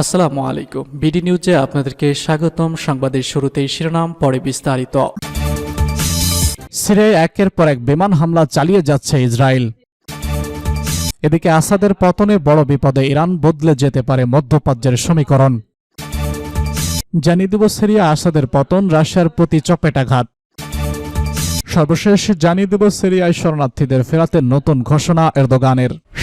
আসসালামু আলাইকুম। বিডি নিউজে আপনাদেরকে স্বাগতম। সংবাদের শুরুতেই শিরোনাম, পরে বিস্তারিত। সিরিয়ায় একের পর এক বিমান হামলা চালিয়ে যাচ্ছে ইসরায়েল। এদিকে আসাদের পতনে বড় বিপদে ইরান বদলে যেতে পারে মধ্যপ্রাচ্যের সমীকরণ। জানিয়ে দেব সিরিয়া আসাদের পতন, রাশিয়ার প্রতি চপেটাঘাত সর্বশেষ জানিয়ে দেব সিরিয়ায় শরণার্থীদের ফেরাতে নতুন ঘোষণা এরদোগানের।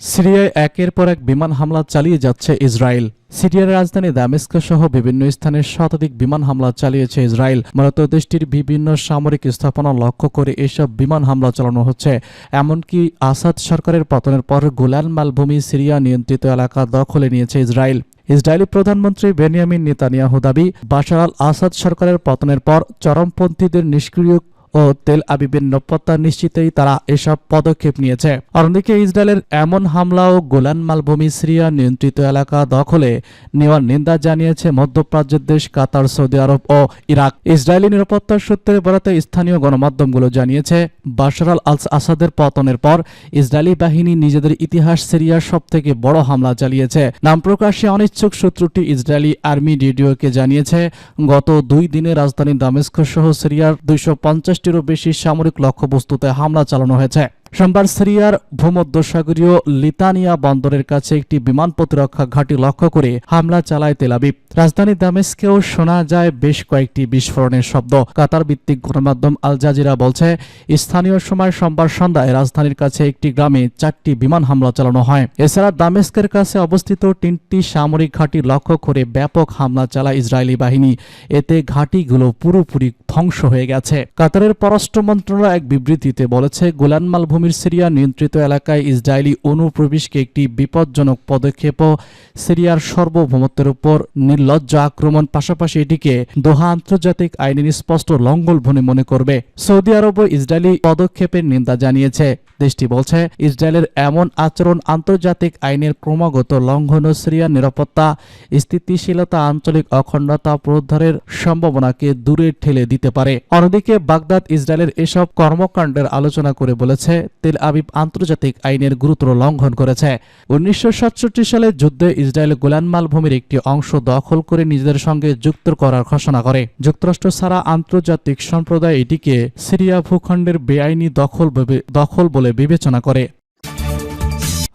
সিরিয়ায় একের পর এক বিমান হামলা চালিয়ে যাচ্ছে ইসরায়েল। সিরিয়ার রাজধানী দামেস্ক সহ বিভিন্ন স্থানে শতাধিক বিমান হামলা চালিয়েছে ইসরায়েল। মূলত দেশটির বিভিন্ন সামরিক স্থাপনা লক্ষ্য করে এসব বিমান হামলা চালানো হচ্ছে। এমনকি আসাদ সরকারের পতনের পর গোলান মালভূমি সিরিয়া নিয়ন্ত্রিত এলাকা দখলে নিয়েছে ইসরায়েল। ইসরায়েলি প্রধানমন্ত্রী বেনিয়ামিন নেতানিয়াহু দাবি, বাশার আল আসাদ সরকারের পতনের পর চরমপন্থীদের নিষ্ক্রিয় ও তেল আবিবের নিরাপত্তা নিশ্চিতেই তারা এসব পদক্ষেপ নিয়েছে। অন্যদিকে ইসরায়েলের এমন হামলা ও গোলান মালভূমি সিরিয়া নিয়ন্ত্রিত এলাকা দখলে নেওয়ার নিন্দা জানিয়েছে মধ্যপ্রাচ্যের দেশ কাতার, সৌদি আরব ও ইরাক। ইসরায়েলি নিরাপত্তা সূত্রে বরাতে স্থানীয় গণমাধ্যমগুলো জানিয়েছে, বাশার আল আল আসাদের পতনের পর ইসরায়েলি বাহিনী নিজেদের ইতিহাস সিরিয়ার সব থেকে বড় হামলা চালিয়েছে। নাম প্রকাশে অনিচ্ছুক সূত্রটি ইসরায়েলি আর্মি রেডিওকে জানিয়েছে, গত দুই দিনে রাজধানী দামেস্ক সহ সিরিয়ার দুইশো পঞ্চাশ পঞ্চাশটিরও বেশি সামরিক লক্ষ্যবস্তুতে হামলা চালানো হয়েছে। সোমবার সিরিয়ার ভূমধ্যসাগরীয় লিতানিয়া বন্দরের কাছে একটি বিমান প্রতিরক্ষা ঘাঁটি লক্ষ্য করে হামলা চালায় তেলাবিব রাজধানী দামেস্কেও শোনা যায় বেশ কয়েকটি বিস্ফোরণের শব্দ। কাতার ভিত্তিক গণমাধ্যম আল জাজিরা বলছে, স্থানীয় সময় সোমবার সন্ধ্যায় রাজধানীর কাছে একটি গ্রামে চারটি বিমান হামলা চালানো হয়। এছাড়া দামেস্কের কাছে অবস্থিত তিনটি সামরিক ঘাঁটি লক্ষ্য করে ব্যাপক হামলা চালায় ইসরায়েলি বাহিনী। এতে ঘাঁটিগুলো পুরোপুরি ধ্বংস হয়ে গেছে। কাতারের পররাষ্ট্র মন্ত্রণালয় এক বিবৃতিতে বলেছে, গোলান মালভূমির সিরিয়া নিয়ন্ত্রিত এলাকায় ইসরায়েলি অনুপ্রবেশকে একটি বিপজ্জনক পদক্ষেপ সিরিয়ার সার্বভৌমত্বের উপর নির্লজ্জ আক্রমণ। পাশাপাশি এটিকে দোহা আন্তর্জাতিক আইনের স্পষ্ট লঙ্ঘলভূমি মনে করবে। সৌদি আরবও ইসরায়েলি পদক্ষেপের নিন্দা জানিয়েছে। দেশটি বলছে, ইসরায়েলের এমন আচরণ আন্তর্জাতিক আইনের ক্রমাগত লঙ্ঘন ও সিরিয়ার নিরাপত্তা, স্থিতিশীলতা, আঞ্চলিক অখণ্ডতা পুনরুদ্ধারের সম্ভাবনাকে দূরে ঠেলে দিতে পারে। অন্যদিকে বাগদাদ ইসরায়েলের এসব কর্মকাণ্ডের আলোচনা করে বলেছে তেল আবিব আন্তর্জাতিক আইনের গুরুতর লঙ্ঘন করেছে। উনিশশো সালে যুদ্ধে ইসরায়েল গোলান মালভূমির একটি অংশ দখল করে নিজেদের সঙ্গে যুক্ত করার ঘোষণা করে। যুক্তরাষ্ট্র ছাড়া আন্তর্জাতিক সম্প্রদায় এটিকে সিরিয়া ভূখণ্ডের বেআইনি দখল দখল বলে বিবেচনা করে।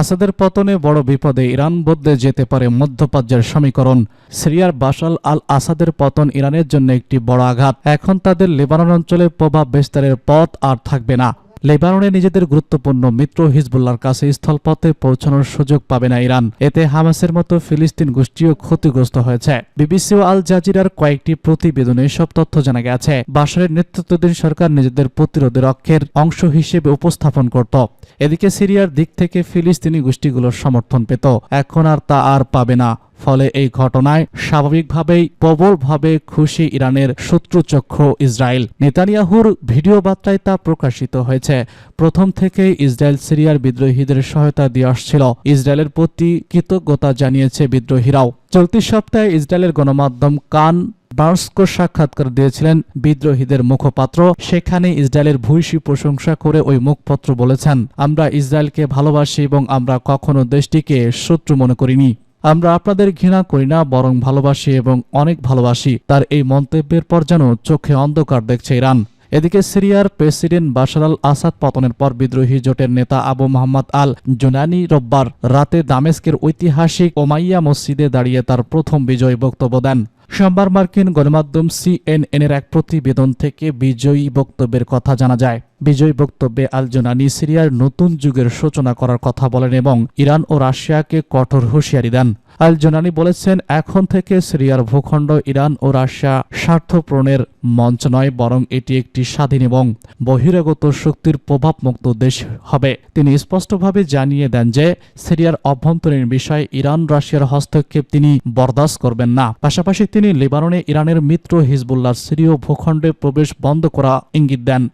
আসাদের পতনে বড় বিপদে ইরান বদলে যেতে পারে মধ্যপ্রাচ্যের সমীকরণ। সিরিয়ার বাশাল আল আসাদের পতন ইরানের জন্য একটি বড় আঘাত। এখন তাদের লেবানন অঞ্চলে প্রভাব বিস্তারের পথ আর থাকবে না। লেবাননে নিজেদের গুরুত্বপূর্ণ মিত্র হিজবুল্লার কাছে স্থলপথে পৌঁছানোর সুযোগ পাবে না ইরান। এতে হামাসের মতো ফিলিস্তিন গোষ্ঠীও ক্ষতিগ্রস্ত হয়েছে। বিবিসি ও আল জাজিরার কয়েকটি প্রতিবেদনে সব তথ্য জানা গেছে। বাশারের নেতৃত্বাধীন সরকার নিজেদের প্রতিরোধের অক্ষের অংশ হিসেবে উপস্থাপন করত। এদিকে সিরিয়ার দিক থেকে ফিলিস্তিনি গোষ্ঠীগুলোর সমর্থন পেত। এখন আর তা আর পাবে না। ফলে এই ঘটনায় স্বাভাবিকভাবেই, প্রবলভাবে খুশি ইরানের শত্রুচক্ষ ইসরায়েল। নেতানিয়াহুর ভিডিও বার্তায় তা প্রকাশিত হয়েছে। প্রথম থেকেই ইসরায়েল সিরিয়ার বিদ্রোহীদের সহায়তা দিয়ে আসছিল। ইসরায়েলের প্রতি কৃতজ্ঞতা জানিয়েছে বিদ্রোহীরাও। চলতি সপ্তাহে ইসরায়েলের গণমাধ্যম কান বার্সকো সাক্ষাৎকার দিয়েছিলেন বিদ্রোহীদের মুখপাত্র। সেখানে ইসরায়েলের ভূয়সী প্রশংসা করে ওই মুখপত্র বলেছেন, আমরা ইসরায়েলকে ভালোবাসি এবং আমরা কখনো দেশটিকে শত্রু মনে করিনি। আমরা আপনাদের ঘৃণা করি না, বরং ভালোবাসি এবং অনেক ভালোবাসি। তার এই মন্তব্যের পর যেন চোখে অন্ধকার দেখছে ইরান। এদিকে সিরিয়ার প্রেসিডেন্ট বাশার আল আসাদ পতনের পর বিদ্রোহী জোটের নেতা আবু মোহাম্মদ আল জুনানি রোববার রাতে দামেস্কের ঐতিহাসিক ওমাইয়া মসজিদে দাঁড়িয়ে তার প্রথম বিজয় বক্তব্য দেন। সোমবার মার্কিন গণমাধ্যম সিএনএন এর এক প্রতিবেদন থেকে বিজয়ী বক্তব্যের কথা জানা যায়। বিজয়ী বক্তব্যে আল জোনানি সিরিয়ার নতুন যুগের সূচনা করার কথা বলেন এবং ইরান ও রাশিয়াকে কঠোর হুঁশিয়ারি দেন। আল জোনানি বলেছেন, এখন থেকে সিরিয়ার ভূখণ্ড ইরান ও রাশিয়া স্বার্থপূরণের মঞ্চ নয়, বরং এটি একটি স্বাধীন এবং বহিরাগত শক্তির প্রভাবমুক্ত দেশ হবে। তিনি স্পষ্টভাবে জানিয়ে দেন যে, সিরিয়ার অভ্যন্তরীণ বিষয়ে ইরান রাশিয়ার হস্তক্ষেপ তিনি বরদাস্ত করবেন না। পাশাপাশি তিনি লেবাননে ইরানের মিত্র হিজবুল্লাহ সিরীয় ভূখণ্ডে প্রবেশ বন্ধ করা ইঙ্গিত দেন।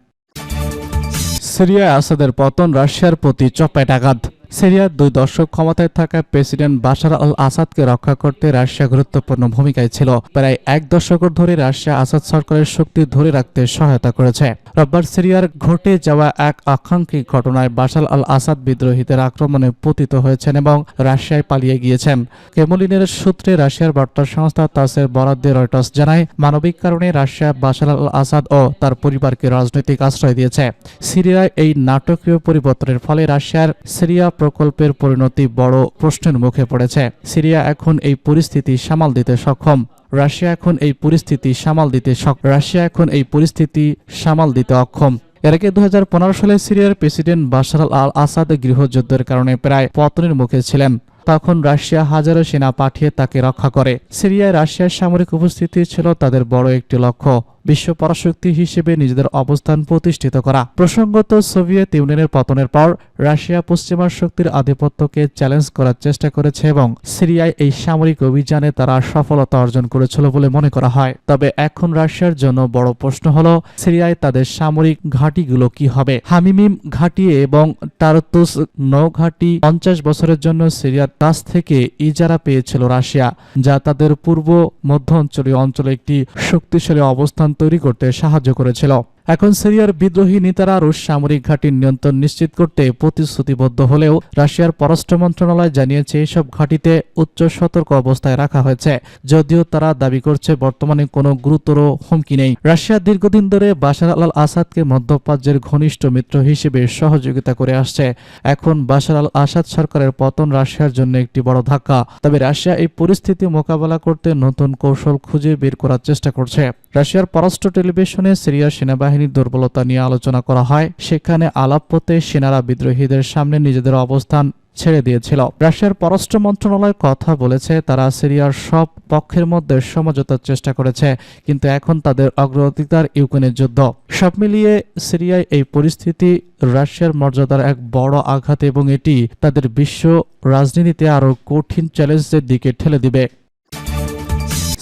সিরিয়ায় আসাদের পতন রাশিয়ার প্রতি চপেটাঘাত সিরিয়ার দুই দশক ক্ষমতায় থাকা প্রেসিডেন্ট বাশার আল আসাদকে রক্ষা করতে রাশিয়া গুরুত্বপূর্ণ ভূমিকায় ছিল। প্রায় এক দশক ধরে রাশিয়া আসাদ সরকারের শক্তি ধরে রাখতে সহায়তা করেছে। রোববার সিরিয়ার ঘটে যাওয়া এক আকাঙ্ক্ষিক ঘটনায় বাশার আল আসাদ বিদ্রোহীদের আক্রমণে পতিত হয়েছেন এবং রাশিয়ায় পালিয়ে গিয়েছেন। কেমলিনের সূত্রে রাশিয়ার বার্তা সংস্থা তাসের বরাদ্দে রয়টার্স জানায়, মানবিক কারণে রাশিয়া বাশাল আল আসাদ ও তার পরিবারকে রাজনৈতিক আশ্রয় দিয়েছে। সিরিয়ায় এই নাটকীয় পরিবর্তনের ফলে রাশিয়ার সিরিয়া প্রকল্পের পরিণতি বড় প্রশ্নের মুখে পড়েছে। সিরিয়া এখন এই পরিস্থিতি সামাল দিতে সক্ষম। রাশিয়া এখন এই পরিস্থিতি সামাল দিতে রাশিয়া এখন এই পরিস্থিতি সামাল দিতে অক্ষম। এর আগে দু হাজার পনেরো সালে সিরিয়ার প্রেসিডেন্ট বাশার আল আসাদ গৃহযুদ্ধের কারণে প্রায় পতনের মুখে ছিলেন। তখন রাশিয়া হাজারো সেনা পাঠিয়ে তাকে রক্ষা করে। সিরিয়ায় রাশিয়ার সামরিক উপস্থিতি ছিল তাদের বড় একটি লক্ষ্য। বিশ্ব পরাশক্তি হিসেবে নিজেদের অবস্থান প্রতিষ্ঠিত করা। প্রসঙ্গত, সোভিয়েত ইউনিয়নের পতনের পর রাশিয়া পশ্চিমা শক্তির আধিপত্যকে চ্যালেঞ্জ করার চেষ্টা করেছে এবং সিরিয়ায় এই সামরিক অভিযানে তারা সফলতা অর্জন করেছিল বলে মনে করা হয়। তবে এখন রাশিয়ার জন্য বড় প্রশ্ন হল, সিরিয়ায় তাদের সামরিক ঘাঁটিগুলো কি হবে? হামিমিম ঘাঁটি এবং টারতুস নৌঘাঁটি পঞ্চাশ বছরের জন্য সিরিয়ার কাছ থেকে ইজারা পেয়েছিল রাশিয়া, যা তাদের পূর্ব মধ্য অঞ্চলীয় অঞ্চলে একটি শক্তিশালী অবস্থান তৈরি করতে সাহায্য করেছিল। এখন সিরিয়ার বিদ্রোহী নেতারা রুশ সামরিক ঘাঁটির নিয়ন্ত্রণ নিশ্চিত করতে প্রতিশ্রুতিবদ্ধ হলেও রাশিয়ার পররাষ্ট্র মন্ত্রণালয় জানিয়েছে এসব ঘাঁটিতে উচ্চ সতর্ক অবস্থায় রাখা হয়েছে, যদিও তারা দাবি করছে বর্তমানে কোনো গুরুতর হুমকি নেই। রাশিয়া দীর্ঘদিন ধরে বাশার আল আসাদকে মধ্যপ্রাচ্যের ঘনিষ্ঠ মিত্র হিসেবে সহযোগিতা করে আসছে। এখন বাশার আল আসাদ সরকারের পতন রাশিয়ার জন্য একটি বড় ধাক্কা। তবে রাশিয়া এই পরিস্থিতি মোকাবেলা করতে নতুন কৌশল খুঁজে বের করার চেষ্টা করছে। রাশিয়ার পররাষ্ট্র টেলিভিশনে সিরিয়ার সেনাবাহিনীর দুর্বলতা নিয়ে আলোচনা করা হয়। সেখানে আলাপ্পতে সেনারা বিদ্রোহীদের সামনে নিজেদের অবস্থান ছেড়ে দিয়েছিল। রাশিয়ার পররাষ্ট্র মন্ত্রণালয় কথা বলেছে, তারা সিরিয়ার সব পক্ষের মধ্যে সমঝোতার চেষ্টা করেছে, কিন্তু এখন তাদের অগ্রাধিকার ইউক্রেনের যুদ্ধ। সব মিলিয়ে সিরিয়ায় এই পরিস্থিতি রাশিয়ার মর্যাদার এক বড় আঘাত এবং এটি তাদের বিশ্ব রাজনীতিতে আরও কঠিন চ্যালেঞ্জের দিকে ঠেলে দিবে।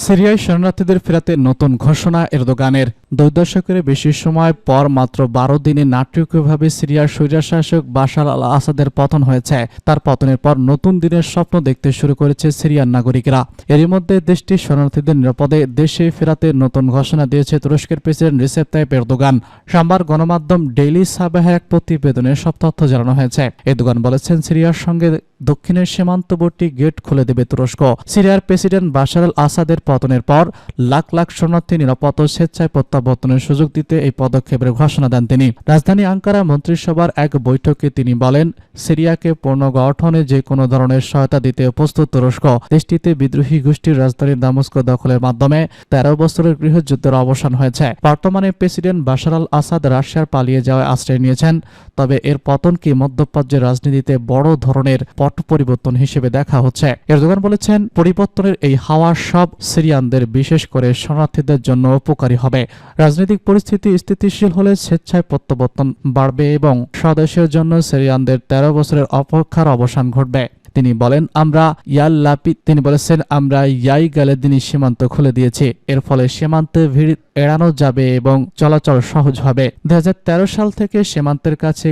সিরিয়ায় শরণার্থীদের ফেরাতে নতুন ঘোষণা এরদোগানের। দুই দশকের বেশি সময় পর মাত্র বারো দিনে নাটকীয়ভাবে সিরিয়ার স্বৈরশাসক বাশার আল আসাদের পতন হয়েছে। তার পতনের পর নতুন দিনের স্বপ্ন দেখতে শুরু করেছে সিরিয়ার নাগরিকরা। এরই মধ্যে দেশটি শরণার্থীদের নিরাপদে দেশে ফেরাতে নতুন ঘোষণা দিয়েছে তুরস্কের প্রেসিডেন্ট রিসেপ তাইপ এরদোগান। সোমবার গণমাধ্যম ডেইলি সাবেহের এক প্রতিবেদনে সব তথ্য জানানো হয়েছে। এরদোগান বলেছেন সিরিয়ার সঙ্গে দক্ষিণের সীমান্তবর্তী গেট খুলে দেবে তুরস্ক। সিরিয়ার প্রেসিডেন্ট বাশার আল আসাদের পতনের পর লাখ লাখ শরণার্থী নিরাপদ স্বেচ্ছায় প্রত্যাবর্তনের সুযোগ দিতে এই পদক্ষেপের ঘোষণা দেন তিনি। রাজধানী আঙ্কারা মন্ত্রিসভার এক বৈঠকে তিনি বলেন, সিরিয়াকে পুনর্গঠনে যে কোনো ধরনের সহায়তা দিতে প্রস্তুত তুরস্ক। দেশটিতে বিদ্রোহী গোষ্ঠীর রাজধানী দামস্ক দখলের মাধ্যমে তেরো বছরের গৃহযুদ্ধের অবসান হয়েছে। বর্তমানে প্রেসিডেন্ট বাশার আল আসাদ রাশিয়ার পালিয়ে যাওয়ায় আশ্রয় নিয়েছেন, তবে এর পতন কি মধ্যপ্রাচ্যের রাজনীতিতে বড় ধরনের পট পরিবর্তন হিসেবে দেখা হচ্ছে? এরদোগান বলেছেন, পরিবর্তনের এই হাওয়া সব সিরিয়ানদের বিশেষ করে শরণার্থীদের জন্য উপকারী হবে। রাজনৈতিক পরিস্থিতি স্থিতিশীল হলে স্বেচ্ছায় প্রত্যাবর্তন বাড়বে এবং স্বদেশের জন্য সিরিয়ানদের তেরো বছরের অপেক্ষার অবসান ঘটবে। তিনি বলেন, আমরা ইয়াল লাপি তিনি বলেছেন, আমরা ইয়াই গালেদিনী সীমান্ত খুলে দিয়েছি। এর ফলে সীমান্তে ভিড় এড়ানো যাবে এবং চলাচল সহজ হবে। দু হাজার তেরো সাল থেকে সীমান্তের কাছে